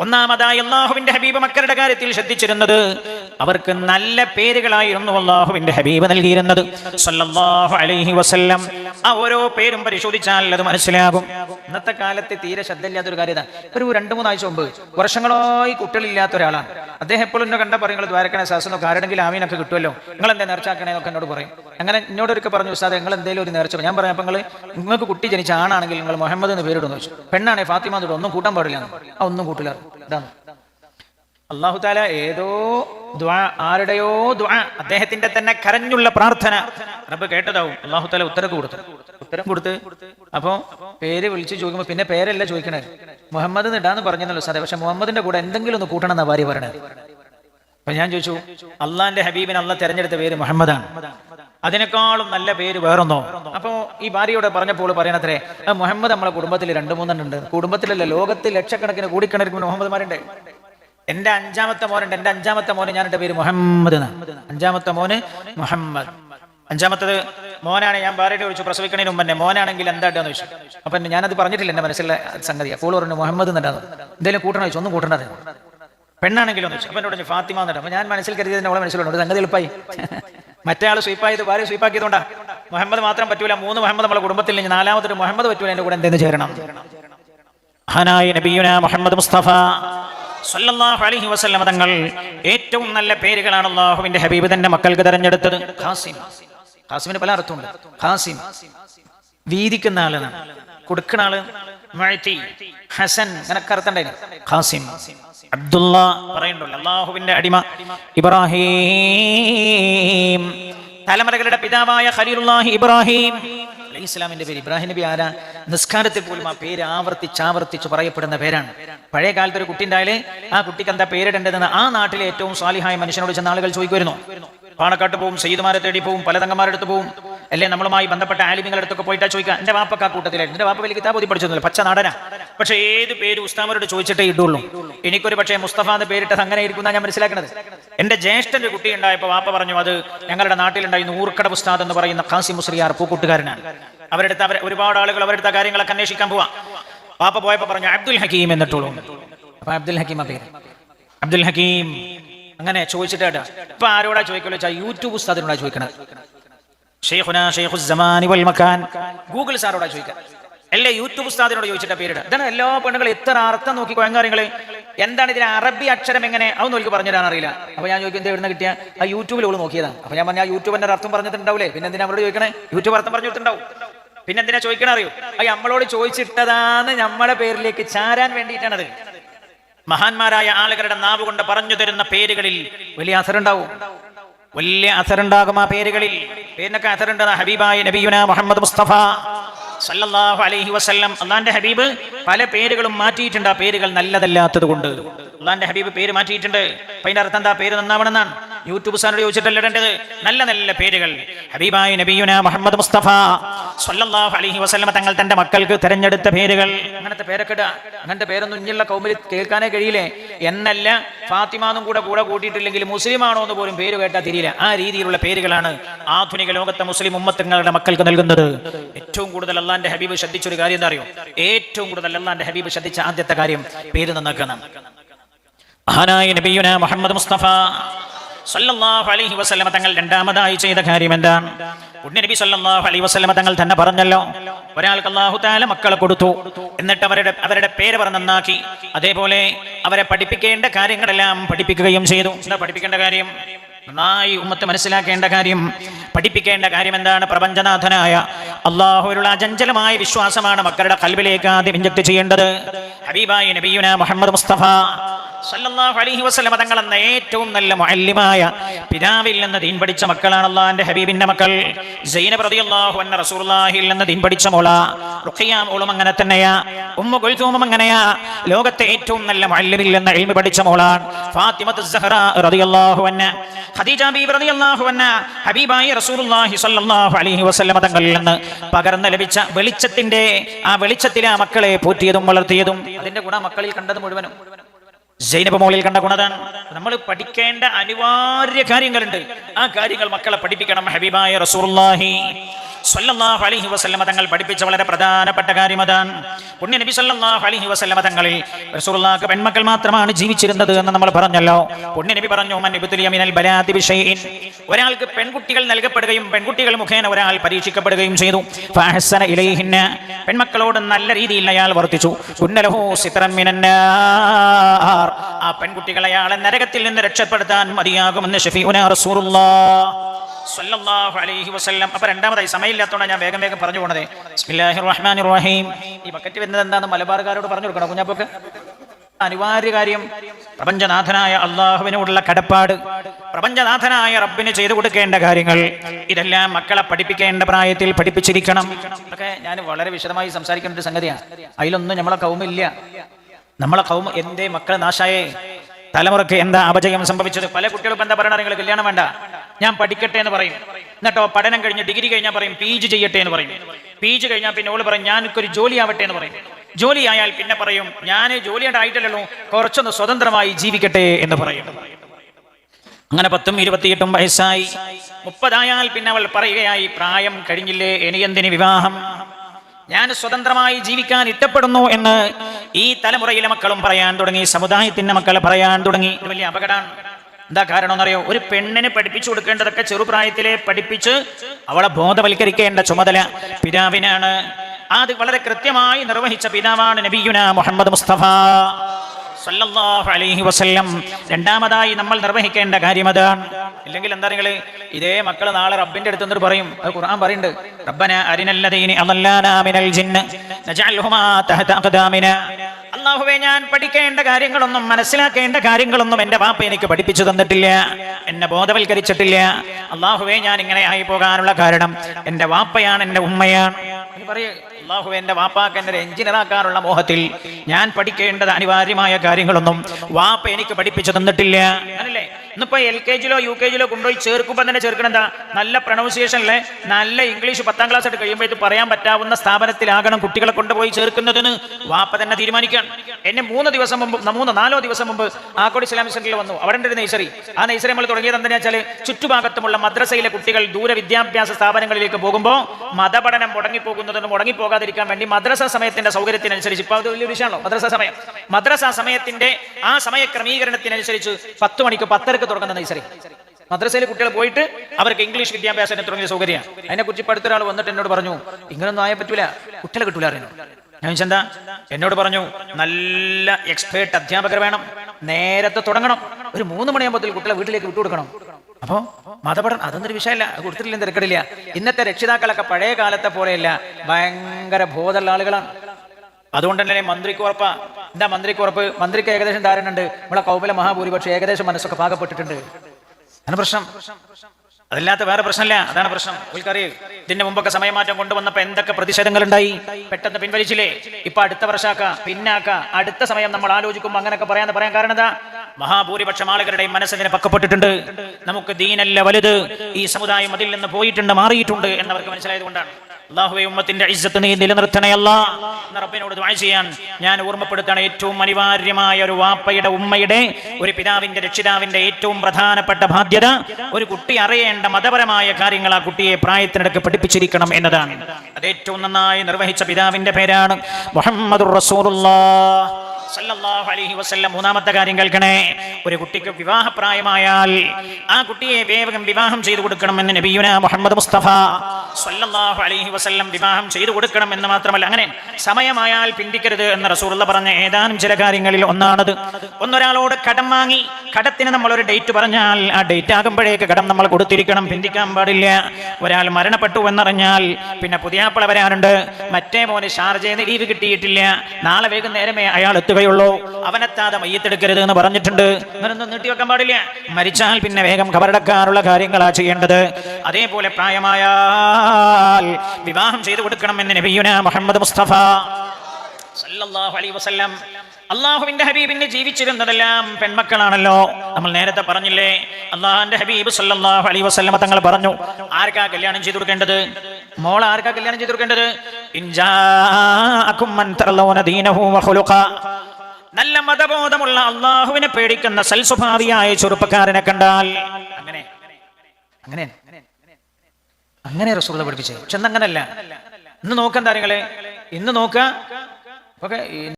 ഒന്നാമതായി അള്ളാഹുവിന്റെ ഹബീബ് മക്കളുടെ കാര്യത്തിൽ ശ്രദ്ധിച്ചിരുന്നത് അവർക്ക് നല്ല പേരുകളായിരുന്നു അള്ളാഹുവിന്റെ ഹബീബ് നൽകിയിരുന്നത്. സല്ലല്ലാഹു അലൈഹി വസല്ലം. ആ ഓരോ പേരും പരിശോധിച്ചാൽ അത് മനസ്സിലാകും. ഇന്നത്തെ കാലത്ത് തീരെ ശ്രദ്ധയില്ലാത്തൊരു കാര്യം ഇതാ. ഒരു രണ്ട് മൂന്നാഴ്ച മുമ്പ് വർഷങ്ങളായി കുട്ടികളില്ലാത്ത ഒരാളാണ്. അദ്ദേഹം എപ്പോഴും കണ്ട പറയും നിങ്ങൾ ദ്വാരക്കണ ശാസനമൊക്കെ ആരുടെങ്കിലും ആമീനൊക്കെ കിട്ടുമല്ലോ. നിങ്ങൾ എന്താ നേർച്ചാക്കണേന്നൊക്കെ എന്നോട് പറയും. അങ്ങനെ എന്നോടൊക്കെ പറഞ്ഞു ഉസ്താദ് നിങ്ങൾ എന്തെങ്കിലും ഒരു നേർച്ച ഞാൻ പറയാം നിങ്ങൾ നിങ്ങൾക്ക് കുട്ടി ജനിച്ച ആണാണെങ്കിൽ നിങ്ങൾ മുഹമ്മദ് എന്ന് പേരിടുന്നു. വെച്ചു പെണ്ണാണെ ഫാത്തിമ എന്നിട്ട് ഒന്നും കൂട്ടാൻ പാടില്ല. ആ ഒന്നും കൂട്ടില്ല. ഇതാണ്. അള്ളാഹു താല ഏതോ ആരുടെയോ അദ്ദേഹത്തിന്റെ തന്നെ കരഞ്ഞുള്ള പ്രാർത്ഥന. റബ്ബ് കേട്ടതാവും. അള്ളാഹു താല ഉത്തരം കൊടുത്തു. ഉത്തരം കൊടുത്ത് അപ്പോ പേര് വിളിച്ച് ചോദിക്കുമ്പോ പിന്നെ പേരല്ല ചോദിക്കണേ. മുഹമ്മദ് ഇടാന്ന് പറഞ്ഞല്ലോ സാറേ പക്ഷെ മുഹമ്മദിന്റെ കൂടെ എന്തെങ്കിലും ഒന്ന് കൂട്ടണം എന്നാ ഭാര്യ പറയണത് അപ്പൊ ഞാൻ ചോദിച്ചു അള്ളാന്റെ ഹബീബിന് അള്ള തെരഞ്ഞെടുത്ത പേര് മുഹമ്മദാണ്. അതിനേക്കാളും നല്ല പേര് വേറൊന്നോ? അപ്പോ ഈ ഭാര്യയോട് പറഞ്ഞപ്പോൾ പറയണത്രേ മുഹമ്മദ് നമ്മളെ കുടുംബത്തിൽ രണ്ട് മൂന്നെണ്ണുണ്ട്. കുടുംബത്തിലല്ല ലോകത്തിൽ ലക്ഷക്കണക്കിന് കൂടിക്കണക്കിന് മുഹമ്മദ്മാരുണ്ട്. എന്റെ അഞ്ചാമത്തെ മോനുണ്ട് എന്റെ അഞ്ചാമത്തെ മോന് ഞാൻ എന്റെ പേര് മുഹമ്മദ് അഞ്ചാമത്തെ മോന് മുഹമ്മദ്. അഞ്ചാമത്തത് മോനാണ് ഞാൻ ഭാര്യയുടെ ചോദിച്ചു പ്രസവിക്കണേനു മുമ്പ് തന്നെ മോനാണെങ്കിൽ എന്താ ഇടാന്ന് ചോദിച്ചു. അപ്പൊ ഞാനത് പറഞ്ഞിട്ടില്ല എന്റെ മനസ്സിലെ സംഗതി അപ്പോൾ പറഞ്ഞു മുഹമ്മദ് എന്നിട്ടാണ് എന്തെങ്കിലും കൂട്ടണം ചോദിച്ചു ഒന്നും കൂട്ടണ്ടത് പെണ്ണാണെങ്കിലും ഒന്ന് അപ്പൊ എന്നോട് ഫാത്തിമ എന്നിട്ട് അപ്പൊ ഞാൻ മനസ്സിൽ കരുതി അവളെ മനസ്സിലുണ്ട്. സംഗതി എളുപ്പമായി. മറ്റേ ആൾ സ്വീപ്പായത് ഭാര്യ സ്വീപ്പാക്കിയതുകൊണ്ടാ മുഹമ്മദ് മാത്രം പറ്റൂല മൂന്ന് മുഹമ്മദ് നമ്മളെ കുടുംബത്തിൽ നിന്ന് നാലാമത്തൊരു മുഹമ്മദ് പറ്റൂല എന്റെ കൂടെ എന്തെന്ന് ചേരണം? മഹാനായ നബിയുന മുഹമ്മദ് മുസ്തഫ സല്ലല്ലാഹു അലൈഹി വസല്ലമ തങ്ങൾ ഏറ്റവും നല്ല പേരുകളാണ് അള്ളാഹുവിന്റെ ഹബീബ് തന്റെ മക്കൾക്ക് തെരഞ്ഞെടുത്തത്. ഖാസിം. ഖാസിമിന് പല അർത്ഥമുണ്ട്. ഖാസിം. വീതിക്കുന്ന ആളാണ്. കൊടുക്കുന്ന ആൾ ഹസൻ ഖാസിം അബ്ദുള്ള പറയുന്നുണ്ടല്ലോ അള്ളാഹുവിന്റെ അടിമ ഇബ്രാഹിം. തലമുറകളുടെ പിതാവായ ഖലീലുല്ലാഹി ഇബ്രാഹിം. ഇസ്ലാമിന്റെ പേര് ഇബ്രാഹിം നബി ആരാ? നിസ്കാരത്തിൽ പോലും ആ പേര് ആവർത്തിച്ച് ആവർത്തിച്ച് പറയപ്പെടുന്ന പേരാണ്. പഴയ കാലത്ത് ഒരു കുട്ടി ഉണ്ടായാലേ ആ കുട്ടിക്ക് എന്താ പേരിടേണ്ടതെന്ന് ആ നാട്ടിലെ ഏറ്റവും സ്വാലിഹായ മനുഷ്യനോട് ചെന്ന ആളുകൾ ചോദിക്കുമായിരുന്നു. പാണക്കാട്ട് പോവും സയ്യിദ്മാരെ തേടി പോവും പല തങ്ങന്മാരെടുത്ത് പോവും. അല്ലെ? നമ്മളുമായി ബന്ധപ്പെട്ട ആലിമികളുടെ അടുത്തൊക്കെ പോയിട്ടാ ചോദിക്കുക. എന്റെ വാപ്പക്കാ ആ കൂട്ടത്തിലായിരുന്നു. എന്റെ വാപ്പ വലിയ കിതാബ് ഓതി പഠിച്ചൊന്നുമില്ല. പച്ച നടന. പക്ഷെ ഏത് പേര് ഉസ്താമരോട് ചോദിച്ചിട്ടേ ഇടുള്ളൂ. എനിക്കൊരു പക്ഷേ മുസ്തഫ എന്ന് പേരിട്ടത് അങ്ങനെ ഇരിക്കുന്ന ഞാൻ മനസ്സിലാക്കുന്നത് എന്റെ ജ്യേഷ്ഠന്റെ കുട്ടി ഉണ്ടായപ്പോൾ വാപ്പ പറഞ്ഞു അത് ഞങ്ങളുടെ നാട്ടിലുണ്ടായി നൂർക്കട ഉസ്താദ് എന്ന് പറയുന്ന ഖാസി മുസ്ലിയാർ പൂക്കൂട്ടുകാരനാണ്. അവരുടെ അവർ ഒരുപാട് ആളുകൾ അവരുടെ കാര്യങ്ങളൊക്കെ അന്വേഷിക്കാൻ പോവാ. വാപ്പ പോയപ്പോ പറഞ്ഞു അബ്ദുൽ ഹക്കീം എന്നിട്ടുള്ളൂ. അപ്പൊ അബ്ദുൽ ഹക്കീം ആ പേര്. അബ്ദുൽ ഹക്കീം. അങ്ങനെ ചോദിച്ചിട്ടാ ഇപ്പൊ ആരോടാ ചോദിക്കല്ലോ വെച്ചാൽ യൂട്യൂബ് ഉസ്താദിനോടാ ചോദിക്കണത്. ഗൂഗിൾ സാറോടാ ചോദിക്കാം. അല്ലേ യൂട്യൂബ് ഉസ്താദിനോട് ചോദിച്ചിട്ട പേരിട. ഇതാണ് എല്ലാ പെണ്ണുങ്ങളും എത്ര അർത്ഥം നോക്കി കുഴങ്ങാറിങ്ങൾ എന്താണ് ഇതിന് അറബി അക്ഷരം എങ്ങനെ? അതൊന്നും എനിക്ക് പറഞ്ഞു തരാൻ അറിയില്ല. അപ്പൊ ഞാൻ ചോദിക്കും എവിടെ കിട്ടിയ? ആ യൂട്യൂബിൽ ഉള്ളു നോക്കിയതാണ് അപ്പൊ ഞാൻ പറഞ്ഞാൽ ആ യൂട്യൂബിന്റെ അർത്ഥം പറഞ്ഞിട്ടുണ്ടാവില്ലേ പിന്നെ എന്തിനാ അവരോട് ചോദിക്കണേ? യൂട്യൂബ് അർത്ഥം പറഞ്ഞിട്ടുണ്ടാവും പിന്നെ എന്തിനാ ചോദിക്കണ അറിയോ? അത് നമ്മളോട് ചോദിച്ചിട്ടതാന്ന് നമ്മളെ പേരിലേക്ക് ചാരാൻ വേണ്ടിയിട്ടാണത്. മഹാന്മാരായ ആളുകളുടെ നാവ് കൊണ്ട് പറഞ്ഞു തരുന്ന പേരുകളിൽ വലിയ അസറുണ്ടാവും വലിയ അസറുണ്ടാകും ആ പേരുകളിൽ. പേരിനൊക്കെ അസറുണ്ട് ഹബീബായ നബീന മുഹമ്മദ് മുസ്തഫ സല്ലല്ലാഹു അലൈഹി വസല്ലം. അള്ളാന്റെ ഹബീബ് പല പേരുകളും മാറ്റിയിട്ടുണ്ട്. ആ പേരുകൾ നല്ലതല്ലാത്തത് കൊണ്ട് അള്ളാന്റെ ഹബീബ് പേര് മാറ്റിയിട്ടുണ്ട്. അപ്പൊ അർത്ഥം എന്താ? പേര് നന്നാവണമെന്നാണ്. യൂട്യൂബ് സാറിനോട് ചോദിച്ചിട്ടല്ല ഇടേണ്ടത്? നല്ല നല്ല പേരുകൾ. ഹബീബായ നബിയുന മുഹമ്മദ് മുസ്തഫ സല്ലല്ലാഹു അലൈഹി വസല്ലം തങ്ങൾ തന്റെ മക്കൾക്ക് തിരഞ്ഞെടുത്ത പേരുകൾ. അങ്ങനത്തെ പേരൊക്കെ അങ്ങനത്തെ പേരൊന്നും ഇഞ്ഞുള്ള കൗമിൽ കേൾക്കാനേ കഴിയില്ലേ? എന്നല്ല ഫാത്തിമാന്നും കൂടെ കൂടെ കൂട്ടിയിട്ടില്ലെങ്കിൽ മുസ്ലിം ആണോ എന്ന് പോലും പേര് കേട്ടാൽ തിരിയില്ല. ആ രീതിയിലുള്ള പേരുകളാണ് ആധുനിക ലോകത്തെ മുസ്ലിം ഉമ്മത്തങ്ങളുടെ മക്കൾക്ക് നൽകുന്നത്. ഏറ്റവും കൂടുതൽ അള്ളാന്റെ ഹബീബ് ശ്രദ്ധിച്ച ഒരു കാര്യം എന്താ അറിയോ? ഏറ്റവും കൂടുതൽ അള്ളാന്റെ ഹബീബ് ശ്രദ്ധിച്ച ആദ്യത്തെ കാര്യം പേര് നന്നാക്കണം. മഹാനായ നബിയുന മുഹമ്മദ് മുസ്തഫ സല്ലല്ലാഹു അലൈഹി വസല്ലമ തങ്ങൾ രണ്ടാമതായി ചെയ്ത കാര്യം എന്താണ് നബി സല്ലല്ലാഹു അലൈഹി വസല്ലമ തങ്ങൾ തന്നെ പറഞ്ഞല്ലോ ഒരാൾക്ക് അല്ലാഹു തആല മക്കളെ കൊടുത്തു. എന്നിട്ട് അവരുടെ അവരുടെ പേര് പറഞ്ഞ് നന്നാക്കി. അതേപോലെ അവരെ പഠിപ്പിക്കേണ്ട കാര്യങ്ങളെല്ലാം പഠിപ്പിക്കുകയും ചെയ്തു. എന്താ പഠിപ്പിക്കേണ്ട കാര്യം? നന്നായി ഉമ്മത്ത് മനസ്സിലാക്കേണ്ട കാര്യം. പഠിപ്പിക്കേണ്ട കാര്യം എന്താണ്? പ്രപഞ്ചനാഥനായ അള്ളാഹുവിനുള്ള അചഞ്ചലമായ വിശ്വാസമാണ് മക്കളുടെ കൽവിലേക്ക് ആദ്യം ഇഞ്ചക്ട് ചെയ്യേണ്ടത്. ഹബീബായി നബിയുന മുഹമ്മദ് മുസ്തഫ സല്ലല്ലാഹു അലൈഹി ഏറ്റവും നല്ല മുഅല്ലിമായ പിതാവിൽ നിന്ന് ദീൻ പഠിച്ച മക്കളാണ് അള്ളാഹിന്റെ ഹബീബിന്റെ മക്കൾ. സൈനബ് റളിയല്ലാഹു അൻഹ നിന്ന് ദീൻ പഠിച്ച മോള. മോളും അങ്ങനെ തന്നെയാ. ഉമ്മു അങ്ങനെയാ. ലോകത്തെ ഏറ്റവും നല്ല മുഅല്ലിമിൽ നിന്ന് ഇൽമ പഠിച്ച മോളാണ്. ഫാത്തിമത്തു സഹറ റളിയല്ലാഹു അൻഹ. ഖദീജ റളിയല്ലാഹു അൻഹ. ഹബീബായ റസൂലുള്ളാഹി സ്വല്ലല്ലാഹു അലൈഹി തങ്ങളിൽ നിന്ന് ലഭിച്ച വെളിച്ചത്തിന്റെ ആ വെളിച്ചത്തിലെ ആ മക്കളെ പോറ്റിയതും വളർത്തിയതും. അതിന്റെ ഗുണ മക്കളിൽ കണ്ടത് മുഴുവനും. ജൈനബ മോളിൽ കണ്ട ഗുണതാണ്. നമ്മൾ പഠിക്കേണ്ട അനിവാര്യ കാര്യങ്ങളുണ്ട്. ആ കാര്യങ്ങൾ മക്കളെ പഠിപ്പിക്കണം. ഹബീബായ റസൂലുള്ളാഹി സ്വല്ലല്ലാഹു അലൈഹി വസല്ലമ തങ്ങൾ പഠിപ്പിച്ച വളരെ പ്രധാനപ്പെട്ട കാര്യം അതാണ്. പുണ്യ നബി സല്ലല്ലാഹു അലൈഹി വസല്ലമ തങ്ങളിൽ റസൂലുള്ളാഹിക്ക് പെൺമക്കൾ മാത്രമാണ് ജീവിച്ചിരുന്നത് എന്ന് നമ്മൾ പറഞ്ഞല്ലോ. പുണ്യ നബി പറഞ്ഞു മൻ മിനൽ ബലാതി ബിശൈഇൻ ഒരാൾക്ക് പെൺകുട്ടികൾ നൽകപ്പെടുകയും പെൺകുട്ടികൾ മുഖേന ഒരാൾ പരീക്ഷിക്കപ്പെടുകയും ചെയ്തു. ഫഹസന ഇലൈഹിന്ന. പെൺമക്കളോട് നല്ല രീതിയിൽ അയാൾ വർത്തിച്ചു. കുന്നലഹു സിത്രൻ മിനന്നാർ ആ പെൺകുട്ടികളെ അയാളെ നരകത്തിൽ നിന്ന് രക്ഷപ്പെടുത്താൻ മതിയാകുമെന്ന് ഷഫീഉന റസൂലുള്ളാഹ് സ്വല്ലല്ലാഹു അലൈഹി വസല്ലം. രണ്ടാമതായി സമയമില്ലാത്തതുകൊണ്ട് ഞാൻ വേഗം വേഗം പറഞ്ഞു പോണത്. റഹീം ഈ ബക്കറ്റ് വരുന്നത് എന്താണെന്ന് മലബാറുകാരോട് പറഞ്ഞു കൊടുക്കണം കുഞ്ഞാപ്പൊക്കെ. അനിവാര്യ കാര്യം പ്രപഞ്ചനാഥനായ അള്ളാഹുവിനോടുള്ള കടപ്പാട് പ്രപഞ്ചനാഥനായ റബ്ബിന് ചെയ്തു കൊടുക്കേണ്ട കാര്യങ്ങൾ ഇതെല്ലാം മക്കളെ പഠിപ്പിക്കേണ്ട പ്രായത്തിൽ പഠിപ്പിച്ചിരിക്കണം. അതൊക്കെ ഞാൻ വളരെ വിശദമായി സംസാരിക്കേണ്ട ഒരു സംഗതിയാണ്. അതിലൊന്നും നമ്മളെ കൗമില്ല. നമ്മളെ കൗമ എന്തേ മക്കളെ നാശായേ? തലമുറയ്ക്ക് എന്താ അപജയം സംഭവിച്ചത്? പല കുട്ടികളും എന്താ പറയണ നിങ്ങൾ കല്യാണം വേണ്ട. ഞാൻ പഠിക്കട്ടെ എന്ന് പറയും. എന്നിട്ടോ പഠനം കഴിഞ്ഞ് ഡിഗ്രി കഴിഞ്ഞാൽ പറയും പി ജി ചെയ്യട്ടെ എന്ന് പറയും. പി ജി കഴിഞ്ഞാൽ പിന്നെ ഓൾ പറയും ഞാനൊരു ജോലി ആവട്ടെ എന്ന് പറയും. ജോലി ആയാൽ പിന്നെ പറയും ഞാൻ ജോലിയുടെ ആയിട്ടല്ലോ കുറച്ചൊന്ന് സ്വതന്ത്രമായി ജീവിക്കട്ടെ എന്ന് പറയും. അങ്ങനെ പത്തും ഇരുപത്തിയെട്ടും വയസ്സായി. മുപ്പതായാൽ പിന്നെ അവൾ പറയുകയായി പ്രായം കഴിഞ്ഞില്ലേ ഇനി എന്തിന് വിവാഹം? ഞാൻ സ്വതന്ത്രമായി ജീവിക്കാൻ ഇഷ്ടപ്പെടുന്നു എന്ന് ഈ തലമുറയിലെ മക്കളും പറയാൻ തുടങ്ങി സമുദായത്തിന്റെ മക്കൾ പറയാൻ തുടങ്ങി. വലിയ അപകടമാണ്. എന്താ കാരണം എന്നറിയോ ഒരു പെണ്ണിന് പഠിപ്പിച്ചു കൊടുക്കേണ്ടതൊക്കെ ചെറുപ്രായത്തിലെ പഠിപ്പിച്ച് അവളെ ബോധവൽക്കരിക്കേണ്ട ചുമതല പിതാവിനാണ്. അത് വളരെ കൃത്യമായി നിർവഹിച്ച പിതാവാണ് നബിയുന മുഹമ്മദ് മുസ്തഫ. സല്ലല്ലാഹു അലൈഹി വസല്ലം. രണ്ടാമതായി നമ്മൾ നിർവഹിക്കേണ്ട കാര്യം അതാണ് ഇല്ലെങ്കിൽ എന്താ നിങ്ങൾ ഇതേ മക്കൾ നാളെ റബ്ബിന്റെ അടുത്ത് എന്നിട്ട് പറയും. അത് ഖുർആൻ പറയുന്നുണ്ട്. റബ്ബന അരിനല്ലദീനി അദല്ലാനാ മിനൽ നജഅൽഹുമാ ഞാൻ പഠിക്കേണ്ട കാര്യങ്ങളൊന്നും മനസ്സിലാക്കേണ്ട കാര്യങ്ങളൊന്നും എന്റെ വാപ്പ എനിക്ക് പഠിപ്പിച്ചു തന്നിട്ടില്ല. എന്നെ ബോധവൽക്കരിച്ചിട്ടില്ല. അള്ളാഹുവെ ഞാൻ ഇങ്ങനെ ആയി പോകാനുള്ള കാരണം എന്റെ വാപ്പയാണ് എന്റെ ഉമ്മയാണ്. പറയ്. അള്ളാഹു എന്റെ വാപ്പാക്ക് എന്നെ എഞ്ചിനീയറാക്കാനുള്ള മോഹത്തിൽ ഞാൻ പഠിക്കേണ്ടത് അനിവാര്യമായ കാര്യങ്ങളൊന്നും വാപ്പ എനിക്ക് പഠിപ്പിച്ചു തന്നിട്ടില്ല. അങ്ങനല്ലേ ഇന്നിപ്പോ എൽ കെ ജിയിലോ യു കെ ജിയിലോ കൊണ്ടുപോയി ചേർക്കുമ്പോൾ തന്നെ ചേർക്കണം എന്താ? നല്ല അല്ലേ നല്ല ഇംഗ്ലീഷ് പത്താം ക്ലാസ് ആയിട്ട് കഴിയുമ്പോഴേക്ക് പറയാൻ പറ്റാവുന്ന സ്ഥാപനത്തിലാകണം കുട്ടികളെ കൊണ്ടുപോയി ചേർക്കുന്നതെന്ന് വാപ്പ തന്നെ തീരുമാനിക്കാൻ എന്നെ മൂന്ന് ദിവസം മുമ്പ് മൂന്ന് നാലോ ദിവസം മുമ്പ് ആക്കോട് ഇസ്ലാമിക് സെന്ററിൽ വന്നു. അവിടെ ഒരു നഴ്സറി. ആ നഴ്സറി നമ്മൾ തുടങ്ങിയത് എന്താ വെച്ചാൽ ചുറ്റുഭാഗത്തുമുള്ള മദ്രസയിലെ കുട്ടികൾ ദൂര വിദ്യാഭ്യാസ സ്ഥാപനങ്ങളിലേക്ക് പോകുമ്പോൾ മതപഠനം മുടങ്ങിപ്പോകുന്നതിന് മുടങ്ങിപ്പോകാതിരിക്കാൻ വേണ്ടി മദ്രസ സമയത്തിന്റെ സൗകര്യത്തിനനുസരിച്ച് ഇപ്പൊ അത് വലിയ വിഷയമാണല്ലോ മദ്രസ സമയം. മദ്രസ സമയത്തിന്റെ ആ സമയ ക്രമീകരണത്തിനനുസരിച്ച് പത്ത് മണിക്ക് പത്തരക്ക് തുടങ്ങുന്ന നൈസറി മദ്രസയിൽ കുട്ടികൾ പോയിട്ട് അവർക്ക് ഇംഗ്ലീഷ് വിദ്യാഭ്യാസം തുടങ്ങിയ സൗകര്യമാണ്. അതിനെക്കുറിച്ച് ഇപ്പൊ അടുത്തൊരാൾ വന്നിട്ട് എന്നോട് പറഞ്ഞു ഇങ്ങനൊന്നും ആയ പറ്റൂല കുട്ടികളെ കിട്ടൂല ഞാൻ എന്നോട് പറഞ്ഞു നല്ല എക്സ്പേർട്ട് അധ്യാപകർ വേണം നേരത്തെ തുടങ്ങണം. ഒരു മൂന്ന് മണിയാകുമ്പോൾ കുട്ടികളെ വീട്ടിലേക്ക് വിട്ടുകൊടുക്കണം അപ്പോ മതപഠനം അതൊന്നൊരു വിഷയമല്ല അത് കൊടുത്തിട്ടില്ല തിരക്കടില്ല. ഇന്നത്തെ രക്ഷിതാക്കളൊക്കെ പഴയ കാലത്തെ പോലെയല്ല ഭയങ്കര ബോധമുള്ള ആളുകളാണ്. അതുകൊണ്ട് തന്നെ മന്ത്രിക്ക് ഉറപ്പാ എന്താ മന്ത്രിക്ക് ഉറപ്പ് മന്ത്രിക്ക് ഏകദേശം ധാരണ ഉണ്ട് നമ്മളെ കൗപല മഹാഭൂരിപക്ഷം ഏകദേശം മനസ്സൊക്കെ പാകപ്പെട്ടിട്ടുണ്ട്. അതാണ് പ്രശ്നം. അതല്ലാത്ത വേറെ പ്രശ്നമില്ല. അതാണ് പ്രശ്നം. ഉൾക്കറിയ ഇതിന്റെ മുമ്പൊക്കെ സമയമാറ്റം കൊണ്ടുവന്നപ്പോ എന്തൊക്കെ പ്രതിഷേധങ്ങൾ ഉണ്ടായി പെട്ടെന്ന് പിൻവലിച്ചില്ലേ? ഇപ്പൊ അടുത്ത വർഷാക്ക പിന്നാക്ക. അടുത്ത സമയം നമ്മൾ ആലോചിക്കുമ്പോൾ അങ്ങനെയൊക്കെ പറയാന്ന് പറയാൻ കാരണം എന്താ? മഹാഭൂരിപക്ഷം ആളുകളുടെയും മനസ്സിനെ പക്കപ്പെട്ടിട്ടുണ്ട്? നമുക്ക് ദീനല്ല വലുത്. ഈ സമുദായം അതിൽ നിന്ന് പോയിട്ടുണ്ട് മാറിയിട്ടുണ്ട് എന്നവർക്ക് മനസ്സിലായത് കൊണ്ടാണ്. അള്ളാഹുവെ ഉമ്മത്തിന്റെ ഇജ്ജത്ത് നീ നിലനിർത്തണയല്ല റബ്ബിനോട് ദുആ ചെയ്യാൻ ഞാൻ ഓർമ്മപ്പെടുത്തണ ഏറ്റവും അനിവാര്യമായ ഒരു വാപ്പയുടെ ഉമ്മയുടെ ഒരു പിതാവിന്റെ രക്ഷിതാവിന്റെ ഏറ്റവും പ്രധാനപ്പെട്ട ബാധ്യത. ഒരു കുട്ടി അറിയേണ്ട മതപരമായ കാര്യങ്ങൾ ആ കുട്ടിയെ പ്രായത്തിനിടക്ക് പഠിപ്പിച്ചിരിക്കണം എന്നതാണ്. അത് ഏറ്റവും നന്നായി നിർവഹിച്ച പിതാവിന്റെ പേരാണ് മുഹമ്മദ് റസൂലുള്ളാഹ് സല്ലല്ലാഹു അലൈഹി വസല്ലം. മൂന്നാമത്തെ കാര്യം കേൾക്കണേ. ഒരു കുട്ടിക്ക് വിവാഹപ്രായമായാൽ ആ കുട്ടിയെ വേഗം വിവാഹം ചെയ്തു കൊടുക്കണമെന്ന് നബിയുന മുഹമ്മദ് മുസ്തഫ സല്ലല്ലാഹു അലൈഹി വസല്ലം വിവാഹം ചെയ്തു കൊടുക്കണം എന്ന് മാത്രമല്ല അങ്ങനെ സമയമായാൽ പിന്തിക്കരുത് എന്ന് റസൂലുള്ള പറഞ്ഞ ഏതാനും ചില കാര്യങ്ങളിൽ ഒന്നാണത്. ഒന്നൊരാളോട് കടം വാങ്ങി കടത്തിന് നമ്മൾ ഒരു ഡേറ്റ് പറഞ്ഞാൽ ആ ഡേറ്റ് ആകുമ്പോഴേക്ക് കടം നമ്മൾ കൊടുത്തിരിക്കണം പിന്തിക്കാൻ പാടില്ല. ഒരാൾ മരണപ്പെട്ടു എന്നറിഞ്ഞാൽ പിന്നെ പുതിയാപ്പിള വരാനുണ്ട് മറ്റേ മോന് ഷാർജയിൽ ലീവ് കിട്ടിയിട്ടില്ല. നാളെ വൈകുന്നേരമേ അയാൾ എത്തുകയുള്ളൂ അവനെത്താതെ മയ്യത്തെടുക്കരുത് എന്ന് പറഞ്ഞിട്ടുണ്ട്. അങ്ങനൊന്നും നീട്ടിവെക്കാൻ പാടില്ല. മരിച്ചാൽ പിന്നെ വേഗം കബറടക്കാനുള്ള കാര്യങ്ങളാ ചെയ്യേണ്ടത്. അതേപോലെ പ്രായമായാൽ വിവാഹം ചെയ്തു കൊടുക്കണമെന്ന് നബിയുന മുഹമ്മദ് മുസ്തഫ സല്ലല്ലാഹു അലൈഹി വസല്ലം. അള്ളാഹുവിന്റെ ഹബീബിന്റെ ജീവിച്ചിരുന്നതെല്ലാം പെൺമക്കളാണല്ലോ. നമ്മൾ നേരത്തെ പറഞ്ഞില്ലേ അള്ളാഹുന്റെ ഹബീബ് സല്ലാഹു അലൈ വസ്ലമ തങ്ങൾ പറഞ്ഞു ആർക്കാ കല്യാണം ചെയ്തു കൊടുക്കേണ്ടത്? മോൾ ആർക്കാ കല്യാണം ചെയ്തു കൊടുക്കേണ്ടത്? നല്ല മതബോധമുള്ള അള്ളാഹുവിനെ പേടിക്കുന്ന സൽസ്വഭാവിയായ ചെറുപ്പക്കാരനെ കണ്ടാൽ അങ്ങനെ. അങ്ങനെ. അങ്ങനെ റസൂള പഠിപ്പിച്ചത് പക്ഷെ അങ്ങനല്ല ഇന്ന് നോക്കാൻ താരങ്ങളെ ഇന്ന് നോക്ക. ഒക്കെ